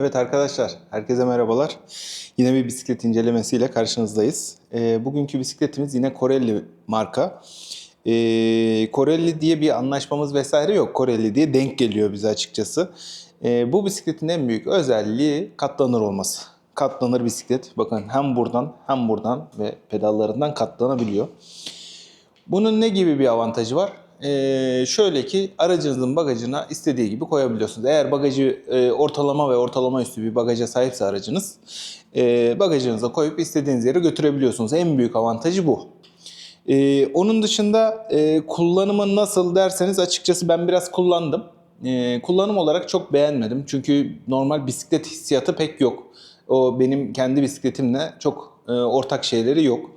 Evet arkadaşlar, herkese merhabalar. Yine bir bisiklet incelemesiyle karşınızdayız. Ee, bugünkü bisikletimiz yine Corelli marka. Ee, Corelli diye bir anlaşmamız vesaire yok. Corelli diye denk geliyor bize açıkçası. Ee, bu bisikletin en büyük özelliği katlanır olması. Katlanır bisiklet. Bakın hem buradan hem buradan ve pedallarından katlanabiliyor. Bunun ne gibi bir avantajı var? Ee, şöyle ki aracınızın bagajına istediği gibi koyabiliyorsunuz. Eğer bagajı e, ortalama ve ortalama üstü bir bagaja sahipse aracınız e, bagajınıza koyup istediğiniz yere götürebiliyorsunuz. En büyük avantajı bu. Ee, onun dışında e, kullanımı nasıl derseniz açıkçası ben biraz kullandım. Ee, kullanım olarak çok beğenmedim. Çünkü normal bisiklet hissiyatı pek yok. O benim kendi bisikletimle çok e, ortak şeyleri yok.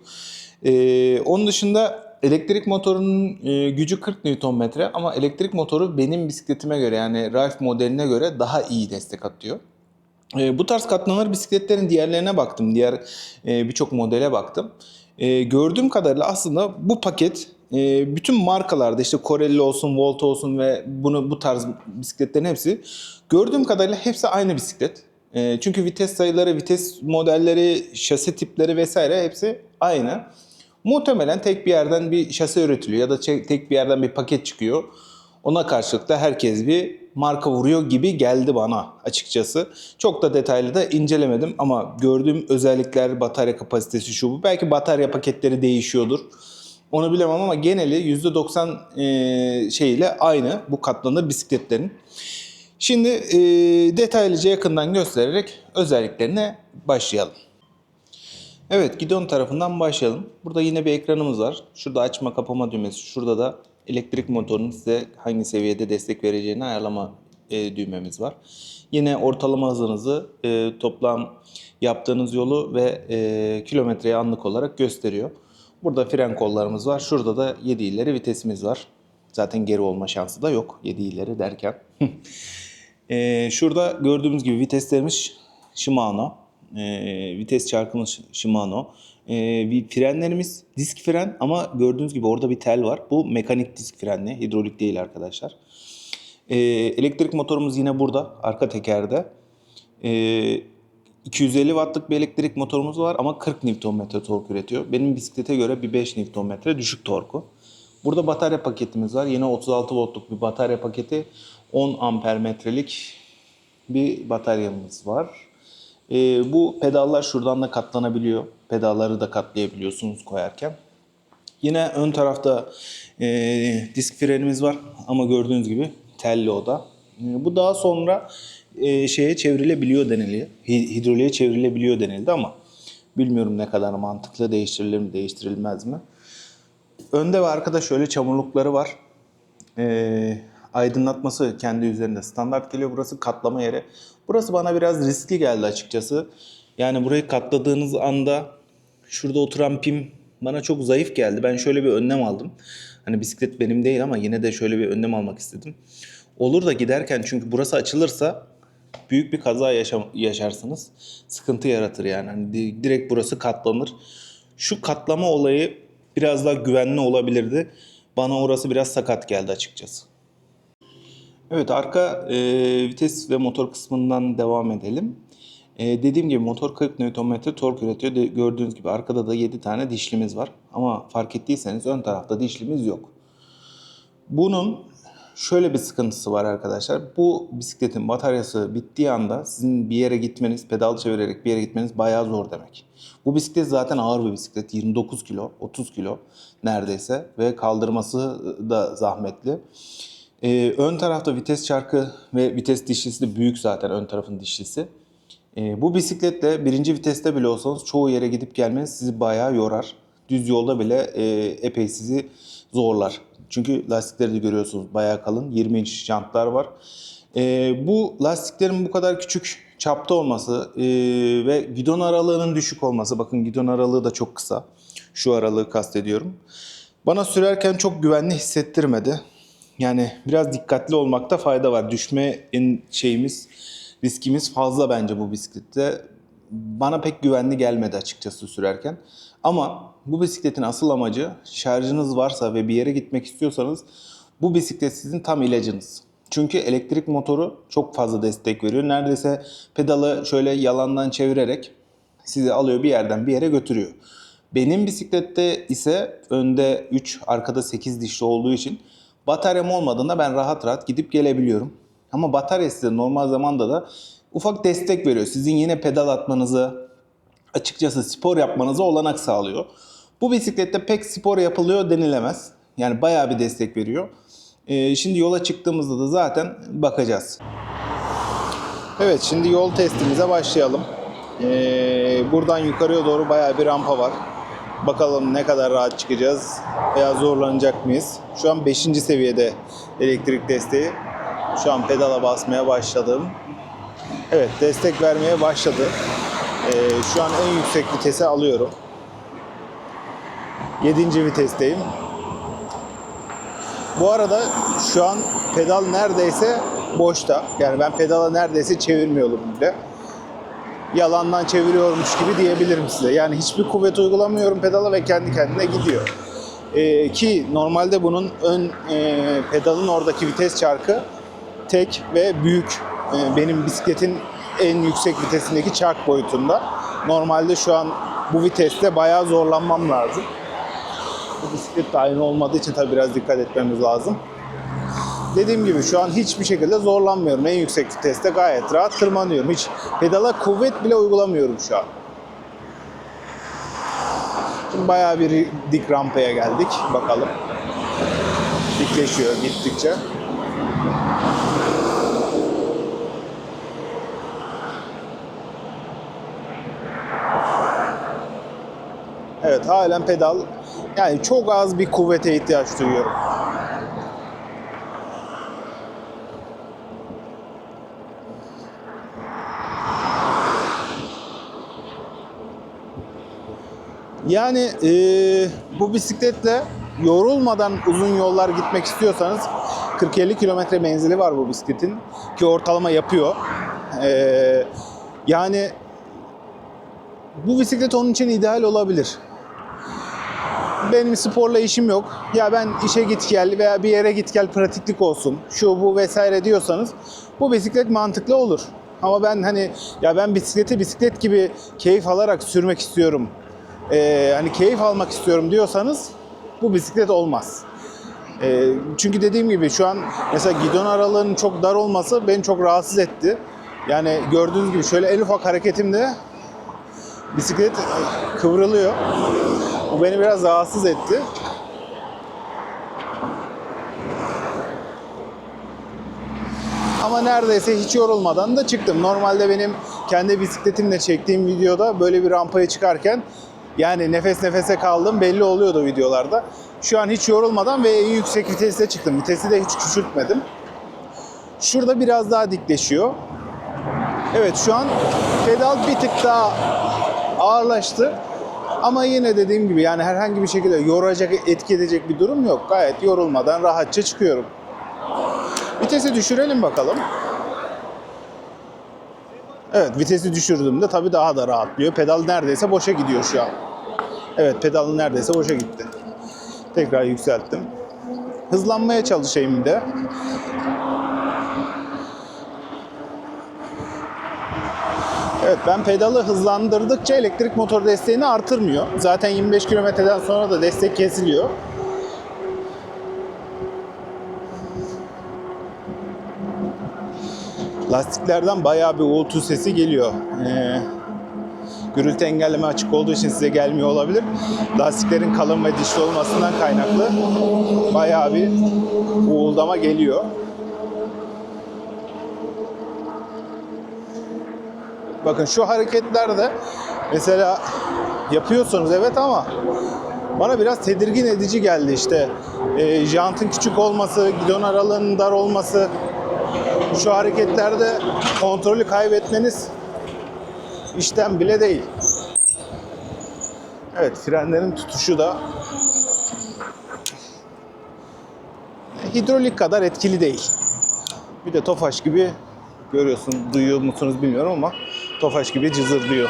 Ee, onun dışında elektrik motorunun e, gücü 40 Nm ama elektrik motoru benim bisikletime göre yani Ralph modeline göre daha iyi destek atıyor. E, bu tarz katlanır bisikletlerin diğerlerine baktım. Diğer e, birçok modele baktım. Gördüğüm kadarıyla aslında bu paket bütün markalarda işte Corelli olsun, Volt olsun ve bunu bu tarz bisikletlerin hepsi gördüğüm kadarıyla hepsi aynı bisiklet. Çünkü vites sayıları, vites modelleri, şasi tipleri vesaire hepsi aynı. Muhtemelen tek bir yerden bir şase üretiliyor ya da tek bir yerden bir paket çıkıyor. Ona karşılık da herkes bir marka vuruyor gibi geldi bana açıkçası. Çok da detaylı da incelemedim ama gördüğüm özellikler, batarya kapasitesi şu bu. Belki batarya paketleri değişiyordur. Onu bilemem ama geneli %90 e, şeyle aynı bu katlanır bisikletlerin. Şimdi e, detaylıca yakından göstererek özelliklerine başlayalım. Evet gidon tarafından başlayalım. Burada yine bir ekranımız var. Şurada açma kapama düğmesi. Şurada da elektrik motorunun size hangi seviyede destek vereceğini ayarlama e, düğmemiz var. Yine ortalama hızınızı, e, toplam yaptığınız yolu ve e, kilometreyi anlık olarak gösteriyor. Burada fren kollarımız var. Şurada da 7 ileri vitesimiz var. Zaten geri olma şansı da yok 7 ileri derken. E, şurada gördüğümüz gibi viteslerimiz Shimano. E, vites çarkımız Shimano. E, bir frenlerimiz disk fren ama gördüğünüz gibi orada bir tel var. Bu mekanik disk frenli, hidrolik değil arkadaşlar. E, elektrik motorumuz yine burada, arka tekerde. E, 250 wattlık bir elektrik motorumuz var ama 40 Nm tork üretiyor. Benim bisiklete göre bir 5 Nm düşük torku. Burada batarya paketimiz var. Yine 36 voltluk bir batarya paketi. 10 ampermetrelik bir bataryamız var. Ee, bu pedallar şuradan da katlanabiliyor. Pedalları da katlayabiliyorsunuz koyarken. Yine ön tarafta e, disk frenimiz var ama gördüğünüz gibi telli o da. E, bu daha sonra e, şeye çevrilebiliyor deniliyor. Hi- Hidroliğe çevrilebiliyor denildi ama bilmiyorum ne kadar mantıklı değiştirilir mi değiştirilmez mi. Önde ve arkada şöyle çamurlukları var. Ee, aydınlatması kendi üzerinde standart geliyor. Burası katlama yeri. Burası bana biraz riskli geldi açıkçası. Yani burayı katladığınız anda şurada oturan pim bana çok zayıf geldi. Ben şöyle bir önlem aldım. Hani bisiklet benim değil ama yine de şöyle bir önlem almak istedim. Olur da giderken çünkü burası açılırsa büyük bir kaza yaşam, yaşarsınız. Sıkıntı yaratır yani. Hani di- direkt burası katlanır. Şu katlama olayı biraz daha güvenli olabilirdi. Bana orası biraz sakat geldi açıkçası. Evet arka e, vites ve motor kısmından devam edelim. E, dediğim gibi motor 40 Nm tork üretiyor. De, gördüğünüz gibi arkada da 7 tane dişlimiz var. Ama fark ettiyseniz ön tarafta dişlimiz yok. Bunun şöyle bir sıkıntısı var arkadaşlar. Bu bisikletin bataryası bittiği anda sizin bir yere gitmeniz, pedal çevirerek bir yere gitmeniz bayağı zor demek. Bu bisiklet zaten ağır bir bisiklet. 29 kilo, 30 kilo neredeyse ve kaldırması da zahmetli. Ee, ön tarafta vites çarkı ve vites dişlisi de büyük zaten ön tarafın dişlisi. Ee, bu bisikletle birinci viteste bile olsanız çoğu yere gidip gelmeniz sizi bayağı yorar. Düz yolda bile e, epey sizi zorlar. Çünkü lastikleri de görüyorsunuz bayağı kalın. 20 inç jantlar var. Ee, bu lastiklerin bu kadar küçük çapta olması e, ve gidon aralığının düşük olması. Bakın gidon aralığı da çok kısa. Şu aralığı kastediyorum. Bana sürerken çok güvenli hissettirmedi. Yani biraz dikkatli olmakta fayda var. Düşme şeyimiz, riskimiz fazla bence bu bisiklette. Bana pek güvenli gelmedi açıkçası sürerken. Ama bu bisikletin asıl amacı şarjınız varsa ve bir yere gitmek istiyorsanız bu bisiklet sizin tam ilacınız. Çünkü elektrik motoru çok fazla destek veriyor. Neredeyse pedalı şöyle yalandan çevirerek sizi alıyor bir yerden bir yere götürüyor. Benim bisiklette ise önde 3, arkada 8 dişli olduğu için bataryam olmadığında ben rahat rahat gidip gelebiliyorum. Ama bataryası da normal zamanda da ufak destek veriyor. Sizin yine pedal atmanızı, açıkçası spor yapmanıza olanak sağlıyor. Bu bisiklette pek spor yapılıyor denilemez. Yani bayağı bir destek veriyor. Ee, şimdi yola çıktığımızda da zaten bakacağız. Evet şimdi yol testimize başlayalım. Ee, buradan yukarıya doğru bayağı bir rampa var. Bakalım ne kadar rahat çıkacağız veya zorlanacak mıyız? Şu an 5. seviyede elektrik desteği. Şu an pedala basmaya başladım. Evet destek vermeye başladı. Ee, şu an en yüksek vitese alıyorum. 7. vitesteyim. Bu arada şu an pedal neredeyse boşta. Yani ben pedala neredeyse çevirmiyorum bile. Yalandan çeviriyormuş gibi diyebilirim size. Yani hiçbir kuvvet uygulamıyorum pedala ve kendi kendine gidiyor. Ee, ki normalde bunun ön e, pedalın oradaki vites çarkı tek ve büyük. Ee, benim bisikletin en yüksek vitesindeki çark boyutunda. Normalde şu an bu viteste bayağı zorlanmam lazım. Bu bisiklet de aynı olmadığı için tabii biraz dikkat etmemiz lazım. Dediğim gibi şu an hiçbir şekilde zorlanmıyorum. En yüksek viteste gayet rahat tırmanıyorum. Hiç pedala kuvvet bile uygulamıyorum şu an. Şimdi bayağı bir dik rampaya geldik. Bakalım. Dikleşiyor gittikçe. Evet halen pedal yani çok az bir kuvvete ihtiyaç duyuyorum. Yani eee, bu bisikletle yorulmadan uzun yollar gitmek istiyorsanız 40-50 kilometre menzili var bu bisikletin ki ortalama yapıyor. Eee, yani bu bisiklet onun için ideal olabilir. Benim sporla işim yok. Ya ben işe git gel veya bir yere git gel pratiklik olsun. Şu bu vesaire diyorsanız bu bisiklet mantıklı olur. Ama ben hani ya ben bisikleti bisiklet gibi keyif alarak sürmek istiyorum. Ee, hani keyif almak istiyorum diyorsanız bu bisiklet olmaz. Ee, çünkü dediğim gibi şu an mesela gidon aralığının çok dar olması beni çok rahatsız etti. Yani gördüğünüz gibi şöyle en ufak hareketimde bisiklet kıvrılıyor. Bu beni biraz rahatsız etti. Ama neredeyse hiç yorulmadan da çıktım. Normalde benim kendi bisikletimle çektiğim videoda böyle bir rampaya çıkarken yani nefes nefese kaldım belli oluyordu videolarda. Şu an hiç yorulmadan ve en yüksek vitesle çıktım. Vitesi de hiç küçültmedim. Şurada biraz daha dikleşiyor. Evet şu an pedal bir tık daha ağırlaştı. Ama yine dediğim gibi yani herhangi bir şekilde yoracak, etki edecek bir durum yok. Gayet yorulmadan rahatça çıkıyorum. Vitesi düşürelim bakalım. Evet vitesi düşürdüğümde tabii daha da rahatlıyor. Pedal neredeyse boşa gidiyor şu an. Evet pedal neredeyse boşa gitti. Tekrar yükselttim. Hızlanmaya çalışayım bir de. Evet ben pedalı hızlandırdıkça elektrik motor desteğini artırmıyor. Zaten 25 kilometreden sonra da destek kesiliyor. Lastiklerden bayağı bir uğultu sesi geliyor. Ee, gürültü engelleme açık olduğu için size gelmiyor olabilir. Lastiklerin kalın ve dişli olmasından kaynaklı bayağı bir uğuldama geliyor. Bakın şu hareketlerde mesela yapıyorsunuz evet ama bana biraz tedirgin edici geldi işte. E, jantın küçük olması, gidon aralığının dar olması. Şu hareketlerde kontrolü kaybetmeniz işten bile değil. Evet frenlerin tutuşu da hidrolik kadar etkili değil. Bir de Tofaş gibi görüyorsun, duyuyor musunuz bilmiyorum ama Tofaş gibi cızırdıyor.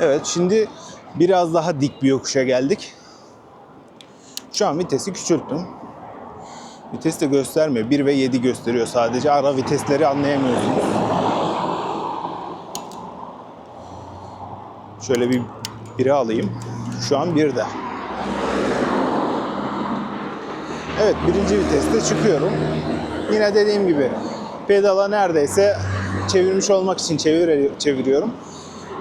Evet şimdi biraz daha dik bir yokuşa geldik. Şu an vitesi küçülttüm. Vites de göstermiyor. 1 ve 7 gösteriyor sadece. Ara vitesleri anlayamıyorsunuz. Şöyle bir biri alayım. Şu an 1'de. Evet birinci viteste çıkıyorum. Yine dediğim gibi pedala neredeyse çevirmiş olmak için çevir, çeviriyorum.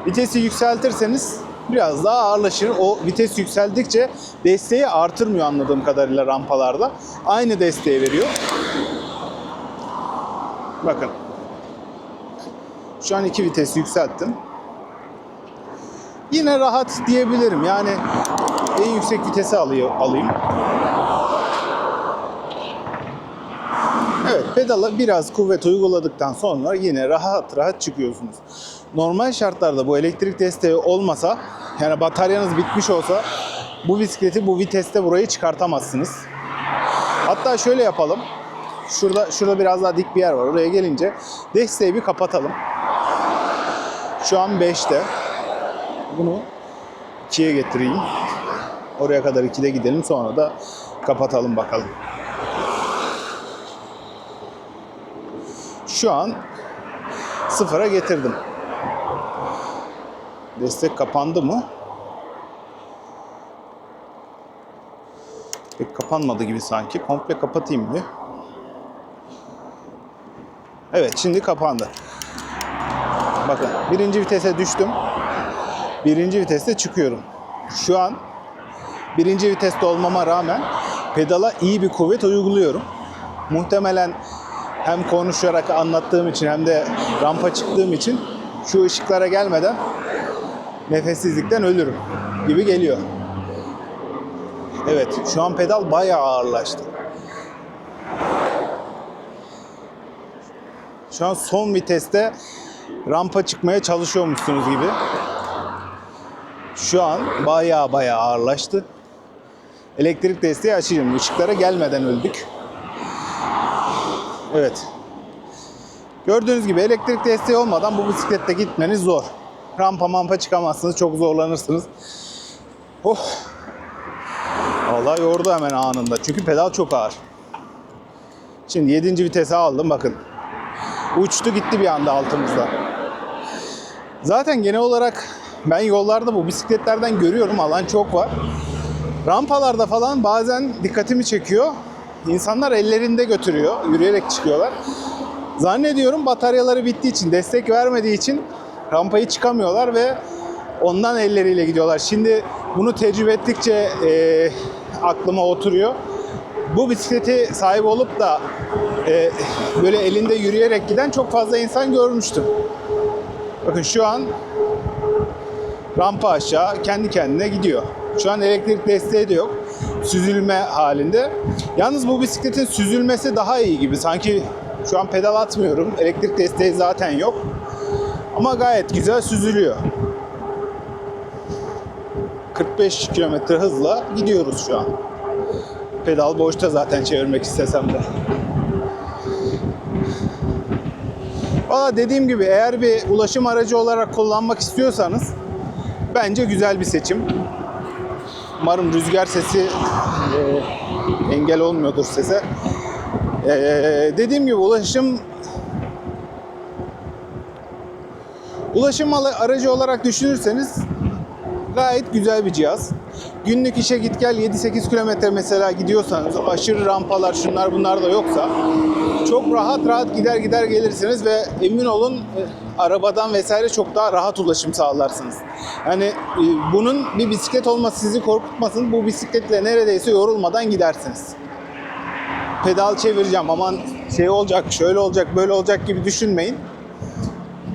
Vitesi yükseltirseniz biraz daha ağırlaşır. O vites yükseldikçe desteği artırmıyor anladığım kadarıyla rampalarda. Aynı desteği veriyor. Bakın. Şu an iki vites yükselttim. Yine rahat diyebilirim. Yani en yüksek vitesi alıyor, alayım. Evet pedala biraz kuvvet uyguladıktan sonra yine rahat rahat çıkıyorsunuz. Normal şartlarda bu elektrik desteği olmasa yani bataryanız bitmiş olsa bu bisikleti bu viteste burayı çıkartamazsınız. Hatta şöyle yapalım. Şurada şurada biraz daha dik bir yer var. Oraya gelince desteği bir kapatalım. Şu an 5'te. Bunu 2'ye getireyim. Oraya kadar 2'de gidelim sonra da kapatalım bakalım. Şu an sıfıra getirdim. Destek kapandı mı? Pek kapanmadı gibi sanki. Komple kapatayım bir. Evet şimdi kapandı. Bakın birinci vitese düştüm. Birinci viteste çıkıyorum. Şu an birinci viteste olmama rağmen pedala iyi bir kuvvet uyguluyorum. Muhtemelen hem konuşarak anlattığım için hem de rampa çıktığım için şu ışıklara gelmeden nefessizlikten ölürüm gibi geliyor. Evet, şu an pedal bayağı ağırlaştı. Şu an son viteste rampa çıkmaya çalışıyormuşsunuz gibi. Şu an bayağı bayağı ağırlaştı. Elektrik desteği açacağım. Işıklara gelmeden öldük. Evet. Gördüğünüz gibi elektrik desteği olmadan bu bisiklette gitmeniz zor. Rampa mampa çıkamazsınız. Çok zorlanırsınız. Oh. Vallahi yordu hemen anında. Çünkü pedal çok ağır. Şimdi 7. vitese aldım bakın. Uçtu gitti bir anda altımızda. Zaten genel olarak ben yollarda bu bisikletlerden görüyorum alan çok var. Rampalarda falan bazen dikkatimi çekiyor. İnsanlar ellerinde götürüyor, yürüyerek çıkıyorlar. Zannediyorum bataryaları bittiği için, destek vermediği için rampayı çıkamıyorlar ve ondan elleriyle gidiyorlar. Şimdi bunu tecrübe ettikçe e, aklıma oturuyor. Bu bisikleti sahip olup da e, böyle elinde yürüyerek giden çok fazla insan görmüştüm. Bakın şu an rampa aşağı kendi kendine gidiyor. Şu an elektrik desteği de yok. Süzülme halinde. Yalnız bu bisikletin süzülmesi daha iyi gibi. Sanki şu an pedal atmıyorum. Elektrik desteği zaten yok. Ama gayet güzel süzülüyor. 45 km hızla gidiyoruz şu an. Pedal boşta zaten çevirmek istesem de. Valla dediğim gibi eğer bir ulaşım aracı olarak kullanmak istiyorsanız bence güzel bir seçim. Umarım rüzgar sesi e, engel olmuyordur sese. E, dediğim gibi ulaşım ulaşım aracı olarak düşünürseniz gayet güzel bir cihaz. Günlük işe git gel 7-8 kilometre mesela gidiyorsanız aşırı rampalar şunlar bunlar da yoksa çok rahat rahat gider gider gelirsiniz ve emin olun e, arabadan vesaire çok daha rahat ulaşım sağlarsınız. Yani e, bunun bir bisiklet olması sizi korkutmasın. Bu bisikletle neredeyse yorulmadan gidersiniz. Pedal çevireceğim aman şey olacak, şöyle olacak, böyle olacak gibi düşünmeyin.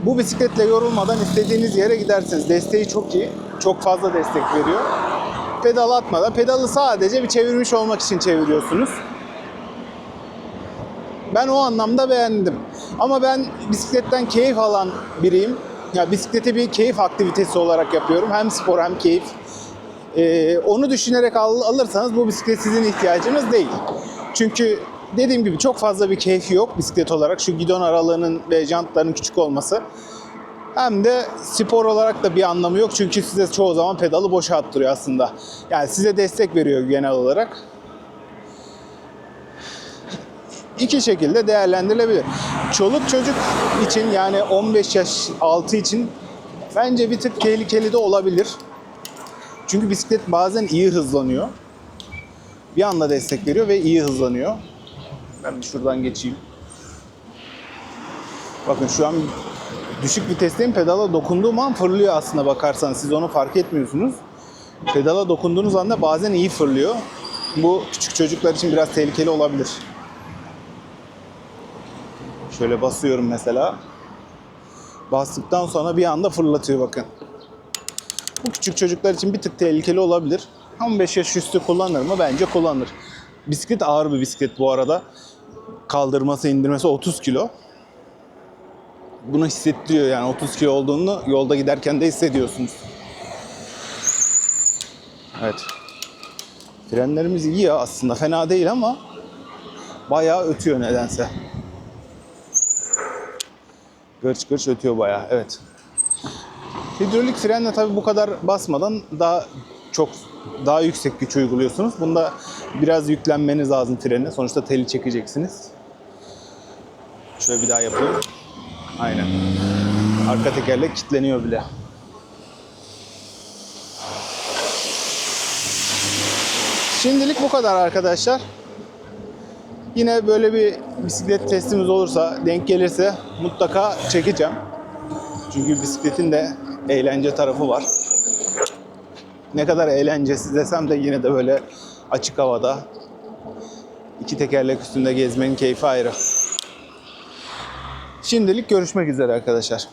Bu bisikletle yorulmadan istediğiniz yere gidersiniz. Desteği çok iyi. Çok fazla destek veriyor. Pedal atmadan, pedalı sadece bir çevirmiş olmak için çeviriyorsunuz. Ben o anlamda beğendim. Ama ben bisikletten keyif alan biriyim. Ya bisikleti bir keyif aktivitesi olarak yapıyorum. Hem spor hem keyif. Ee, onu düşünerek al- alırsanız bu bisiklet sizin ihtiyacınız değil. Çünkü dediğim gibi çok fazla bir keyfi yok bisiklet olarak. Şu gidon aralığının ve jantların küçük olması. Hem de spor olarak da bir anlamı yok. Çünkü size çoğu zaman pedalı boşa attırıyor aslında. Yani size destek veriyor genel olarak. iki şekilde değerlendirilebilir. Çoluk çocuk için yani 15 yaş altı için bence bir tık tehlikeli de olabilir. Çünkü bisiklet bazen iyi hızlanıyor. Bir anda destek veriyor ve iyi hızlanıyor. Ben bir şuradan geçeyim. Bakın şu an düşük vitesteyim. Pedala dokunduğum an fırlıyor aslında bakarsanız. Siz onu fark etmiyorsunuz. Pedala dokunduğunuz anda bazen iyi fırlıyor. Bu küçük çocuklar için biraz tehlikeli olabilir. Şöyle basıyorum mesela. Bastıktan sonra bir anda fırlatıyor bakın. Bu küçük çocuklar için bir tık tehlikeli olabilir. 15 yaş üstü kullanır mı? Bence kullanır. Bisiklet ağır bir bisiklet bu arada. Kaldırması, indirmesi 30 kilo. Bunu hissettiriyor yani 30 kilo olduğunu yolda giderken de hissediyorsunuz. Evet. Frenlerimiz iyi ya aslında fena değil ama bayağı ötüyor nedense. Gırç gırç ötüyor bayağı evet. Hidrolik frenle tabii bu kadar basmadan daha çok daha yüksek güç uyguluyorsunuz. Bunda biraz yüklenmeniz lazım frene. Sonuçta teli çekeceksiniz. Şöyle bir daha yapayım. Aynen. Arka tekerlek kilitleniyor bile. Şimdilik bu kadar arkadaşlar. Yine böyle bir bisiklet testimiz olursa, denk gelirse mutlaka çekeceğim. Çünkü bisikletin de eğlence tarafı var. Ne kadar eğlencesiz desem de yine de böyle açık havada iki tekerlek üstünde gezmenin keyfi ayrı. Şimdilik görüşmek üzere arkadaşlar.